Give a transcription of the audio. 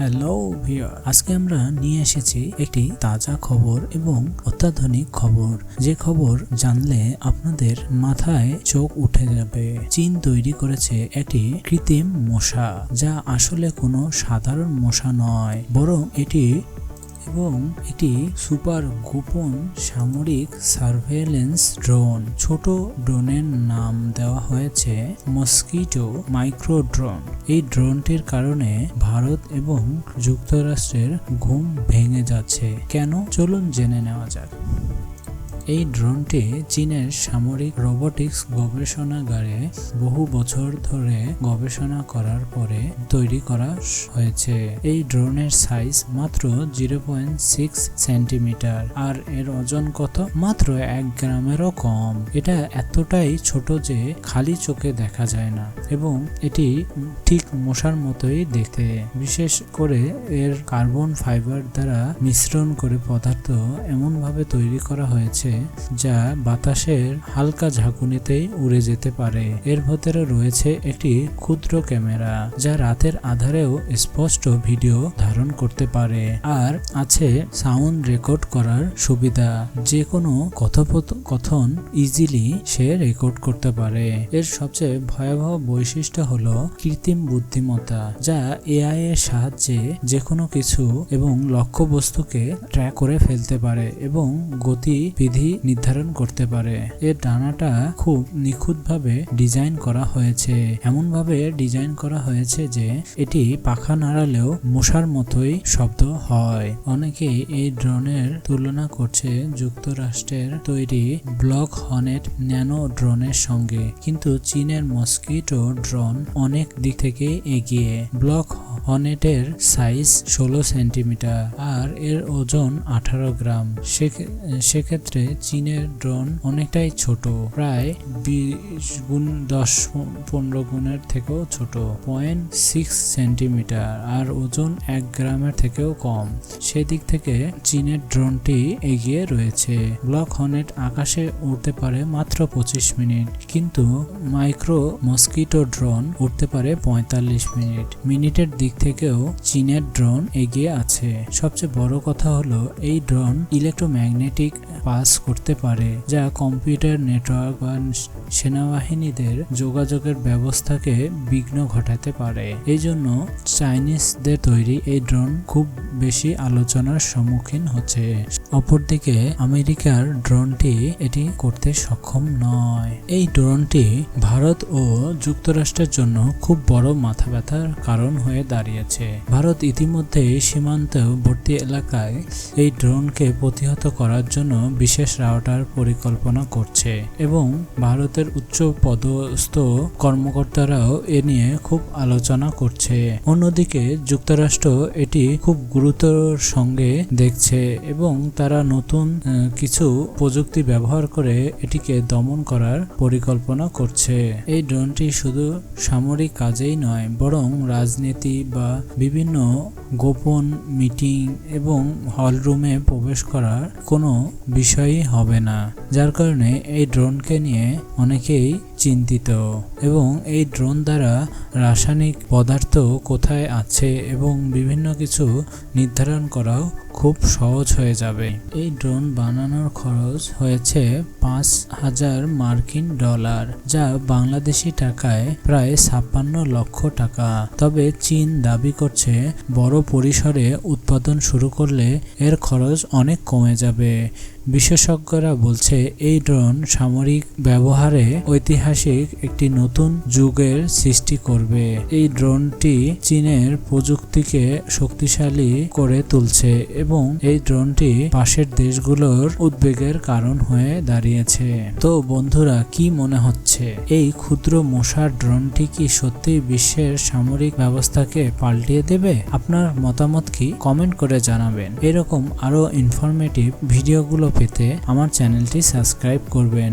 Hello viewer আজকে আমরা নিয়ে এসেছি একটি তাজা খবর এবং অত্যাধুনিক খবর। যে খবর জানলে আপনাদের মাথায় চোখ উঠে যাবে। চীন তৈরি করেছে একটি কৃত্রিম মশা, যা আসলে কোনো সাধারণ মশা নয়, বরং এটি এবং এটি সুপার গোপন সামরিক সার্ভেলেন্স ড্রোন। ছোট ড্রোনের নাম দেওয়া হয়েছে মস্কিটো মাইক্রো ড্রোন এই ড্রোনটির কারণে ভারত এবং যুক্তরাষ্ট্রের ঘুম ভেঙে যাচ্ছে। কেন? চলুন জেনে নেওয়া যাক। এই ড্রোনটি চীনের সামরিক রোবোটিক্স গবেষণাগারে বহু বছর ধরে গবেষণা করার পরে তৈরি করা হয়েছে। এই ড্রোনের সাইজ মাত্র জিরো পয়েন্ট সিক্স সেন্টিমিটার আর এর ওজন কত? মাত্র এক গ্রামেরও কম। এটা এতটাই ছোট যে খালি চোখে দেখা যায় না। এবং এটি ঠিক মশার মতোই দেখতে। বিশেষ করে এর কার্বন ফাইবার দ্বারা মিশ্রণ করে পদার্থ এমনভাবে তৈরি করা হয়েছে যা বাতাসের হালকা ঝাঁকুনিতেই উড়ে যেতে পারে। এর ভেতরে রয়েছে একটি ক্ষুদ্র ক্যামেরা যা রাতের আধারেও স্পষ্ট ভিডিও ধারণ করতে পারে আর আছে সাউন্ড রেকর্ড করার সুবিধা। যে কোনো কথোপকথন ইজিলি সে রেকর্ড করতে পারে। এর সবচেয়ে ভয়াবহ বৈশিষ্ট্য হলো কৃত্রিম বুদ্ধিমত্তা, যা এআই এর সাহায্যে যে কোনো কিছু এবং লক্ষ্য বস্তুকে ট্র্যাক করে ফেলতে পারে এবং গতিবিধি নির্ধারণ করতে পারে। এর ডানাটা খুব নিখুঁতভাবে ডিজাইন করা হয়েছে। এমনভাবে ডিজাইন করা হয়েছে যে এটি পাখা নাড়ালেও মশার মতোই শব্দ হয়। অনেকেই এই ড্রোনের তুলনা করছে যুক্তরাষ্ট্রের তৈরি ব্লক হনেট ন্যানো ড্রোনের সঙ্গে। কিন্তু চীনের মস্কিটো ড্রোন অনেক দিক থেকে এগিয়ে ব্লক হনেটের সাইজ ষোলো সেন্টিমিটার আর এর ওজন আঠারো গ্রাম। সেক্ষেত্রে চীনের ড্রোন অনেকটাই ছোট, প্রায় বিশ গুণ, দশ পনেরো গুণের থেকেও ছোট। পয়েন্ট সিক্স সেন্টিমিটার আর ওজন এক গ্রামের থেকেও কম। সেদিক থেকে চীনের ড্রোনটি এগিয়ে রয়েছে। ব্লক হনেট আকাশে উড়তে পারে মাত্র পঁচিশ মিনিট, কিন্তু মাইক্রো মস্কিটো ড্রোন উঠতে পারে পঁয়তাল্লিশ মিনিট। মিনিটের দিক থেকেও চীনের ড্রোন এগিয়ে আছে। সবচেয়ে বড় কথা হলো, এই ড্রোন ইলেকট্রোম্যাগনেটিক পাস করতে পারে, যা কম্পিউটার নেটওয়ার্ক বা সেনাবাহিনীদের যোগাযোগের ব্যবস্থাকে বিঘ্ন ঘটাতে পারে। এই জন্য চাইনিজদের তৈরি এই ড্রোন খুব বেশি আলোচনার সম্মুখীন হচ্ছে। অপরদিকে, আমেরিকার ড্রোনটি এটি করতে সক্ষম নয়। এই ড্রোনটি ভারত ও যুক্তরাষ্ট্রের জন্য খুব বড় মাথা ব্যথার কারণ হয়ে দাঁড়িয়েছে। ভারত ইতিমধ্যে সীমান্তবর্তী এলাকায় এই ড্রোনকে প্রতিহত করার জন্য বিশেষ রাউটার পরিকল্পনা করছে এবং ভারতের উচ্চ পদস্থ কর্মকর্তারাও এ নিয়ে খুব আলোচনা করছে। অন্যদিকে, যুক্তরাষ্ট্র এটি খুব গুরুতর সঙ্গে দেখছে এবং তারা নতুন কিছু প্রযুক্তি ব্যবহার করে এটিকে দমন করার পরিকল্পনা করছে। এই ড্রোনটি শুধু সামরিক কাজেই নয়, বরং রাজনীতি বা বিভিন্ন গোপন মিটিং এবং হলরুমে প্রবেশ করার কোনো বিষয়ই হবে না। যার কারণে এই ড্রোনকে নিয়ে অনেকেই চিন্তিত এবং এই ড্রোন দ্বারা রাসায়নিক পদার্থ কোথায় আছে এবং বিভিন্ন কিছু নির্ধারণ করাও খুব সহজ হয়ে যাবে। এই ড্রোন বানানোর খরচ হয়েছে পাঁচ হাজার মার্কিন ডলার, যা বাংলাদেশি টাকায় প্রায় ছাপ্পান্ন লক্ষ টাকা। তবে চীন দাবি করছে বড় পরিসরে উৎপাদন শুরু করলে এর খরচ অনেক কমে যাবে। বিশেষজ্ঞরা বলছে, এই ড্রোন সামরিক ব্যবহারে ঐতিহাসিক একটি নতুন যুগের সৃষ্টি করবে। এই ড্রোনটি চীনের প্রযুক্তিকে শক্তিশালী করে তুলছে এবং এই ড্রোনটি পাশের দেশগুলোর উদ্বেগের কারণ হয়ে দাঁড়িয়েছে। তো বন্ধুরা, কি মনে হচ্ছে? এই ক্ষুদ্র মশার ড্রোনটি কি সত্যি বিশ্বের সামরিক ব্যবস্থাকে পাল্টিয়ে দেবে? আপনার মতামত কি? কমেন্ট করে জানাবেন। এরকম আরও ইনফরমেটিভ ভিডিওগুলো পেতে আমার চ্যানেলটি সাবস্ক্রাইব করবেন।